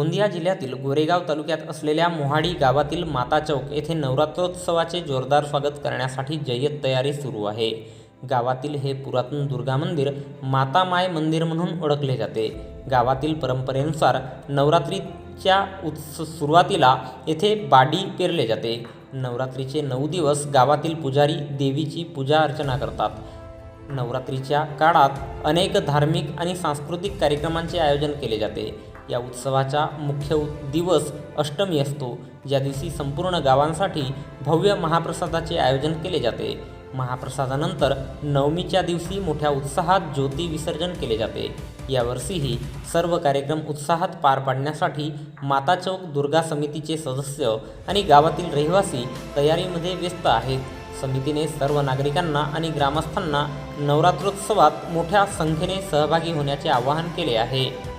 गोंदिया जिल्ह्यातील गोरेगाव तालुक्यात असलेल्या मोहाडी गावातील माता चौक येथे नवरात्रोत्सवाचे जोरदार स्वागत करण्यासाठी जय्यत तयारी सुरू आहे. गावातील हे पुरातन दुर्गा मंदिर माता माय मंदिर म्हणून ओळखले जाते. गावातील परंपरेनुसार नवरात्रीच्या उत्स सुरुवातीला येथे बाडी पेरले जाते. नवरात्रीचे नऊ दिवस गावातील पुजारी देवीची पूजा अर्चना करतात. नवरात्रीच्या काळात अनेक धार्मिक आणि सांस्कृतिक कार्यक्रमांचे आयोजन केले जाते. या उत्सवाचा मुख्य दिवस अष्टमी असतो. ज्या दिवशी संपूर्ण गावांसाठी भव्य महाप्रसादाचे आयोजन केले जाते. महाप्रसादानंतर नवमीच्या दिवशी मोठ्या उत्साहात ज्योती विसर्जन केले जाते. यावर्षीही सर्व कार्यक्रम उत्साहात पार पाडण्यासाठी माता चौक दुर्गा समितीचे सदस्य आणि गावातील रहिवासी तयारीमध्ये व्यस्त आहेत. समितीने सर्व नागरिकांना आणि ग्रामस्थांना नवरात्रोत्सवात मोठ्या संख्येने सहभागी होण्याचे आवाहन केले आहे.